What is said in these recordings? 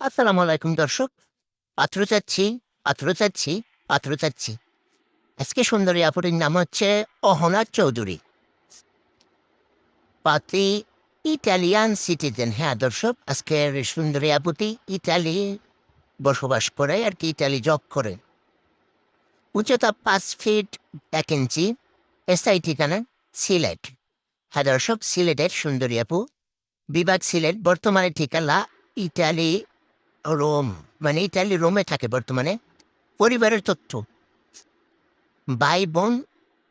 আসসালামু আলাইকুম দর্শক। পাত্র চাচ্ছি পাত্র চাচ্ছি পাত্র চাচ্ছি। আজকে সুন্দরী আপুটির নাম হচ্ছে অহনা চৌধুরী। পাতি ইটালিয়ান সিটিজেন। হ্যাঁ দর্শক, আজকের সুন্দরী আপুটি ইটালি বসবাস করে আর কি, ইটালি জব করে। উচ্চতা পাঁচ ফিট এক ইঞ্চি, এসআই ঠিকানা সিলেট। হ্যাঁ দর্শক, সিলেটের সুন্দরী আপু, বিভাগ সিলেট, বর্তমানে ঠিকানা ইটালি রোম মানে ইটালি রোমে থাকে বর্তমানে পরিবারের তথ্য ভাই বোন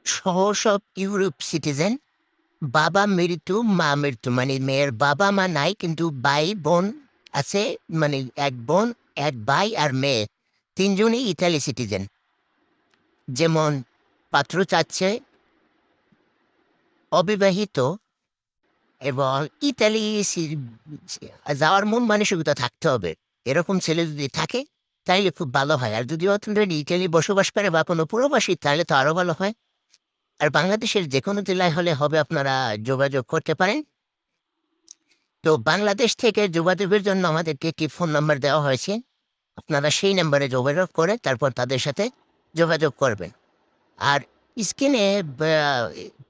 সহ সব ইউরোপ সিটিজেন বাবা মৃত্যু মা মৃত্যু মানে মেয়ের বাবা মা নাই কিন্তু ভাই বোন আছে মানে এক বোন এক ভাই আর মেয়ে তিনজনই ইটালি সিটিজেন যেমন পাত্র চাচ্ছে অবিবাহিত এবং ইতালি যাওয়ার মন মানসিকতা থাকতে হবে এরকম ছেলে যদি থাকে, তাইলে খুব ভালো হয়। আর যদি অলরেডি ইটালি বসবাস করে বা কোনো পুরোবাসী তাহলে তো আরও ভালো হয়। আর বাংলাদেশের যে কোনো জেলায় হলে হবে আপনারা যোগাযোগ করতে পারেন। তো বাংলাদেশ থেকে যোগাযোগের জন্য আমাদেরকে একটি ফোন নাম্বার দেওয়া হয়েছে। আপনারা সেই নাম্বারে যোগাযোগ করে তারপর তাদের সাথে যোগাযোগ করবেন। আর স্ক্রিনে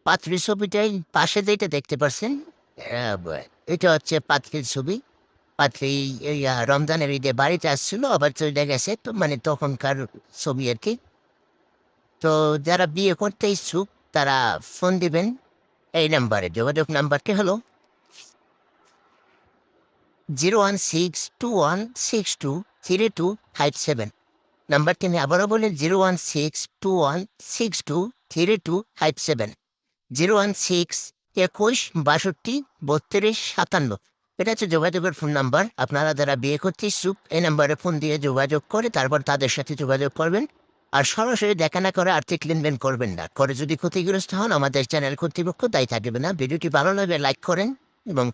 পাত্রী ছবিটাই পাশে যেটা দেখতে পাচ্ছেন এটা হচ্ছে পাত্রীর ছবি। পাত্রী রমজানের ঈদে বাড়িতে আসছিল আবার চলে গেছে তো মানে তখনকার ছবি আর কি তো যারা বিয়ে করতে ইচ্ছুক, তারা ফোন দিবেন, এই নাম্বারে। যোগাযোগ নাম্বারটি হলো zero one six two one six two three two five seven নাম্বারটি আমি আবারও বলি zero one six two one six two three two five seven zero one six একুশ, বাষট্টি, বত্রিশ, সাতান্ন। এটা হচ্ছে যোগাযোগের ফোন নাম্বার আপনারা যারা বিয়ে করতে ইচ্ছুক, এই নাম্বারে ফোন দিয়ে যোগাযোগ করে, তারপর তাদের সাথে যোগাযোগ করবেন। আর সরাসরি দেখা না করে আর্থিক লেনদেন করবেন না। করে যদি ক্ষতিগ্রস্ত হন, আমাদের চ্যানেল কর্তৃপক্ষ দায়ী থাকবে না। ভিডিওটি ভালো লাগে লাইক করেন এবং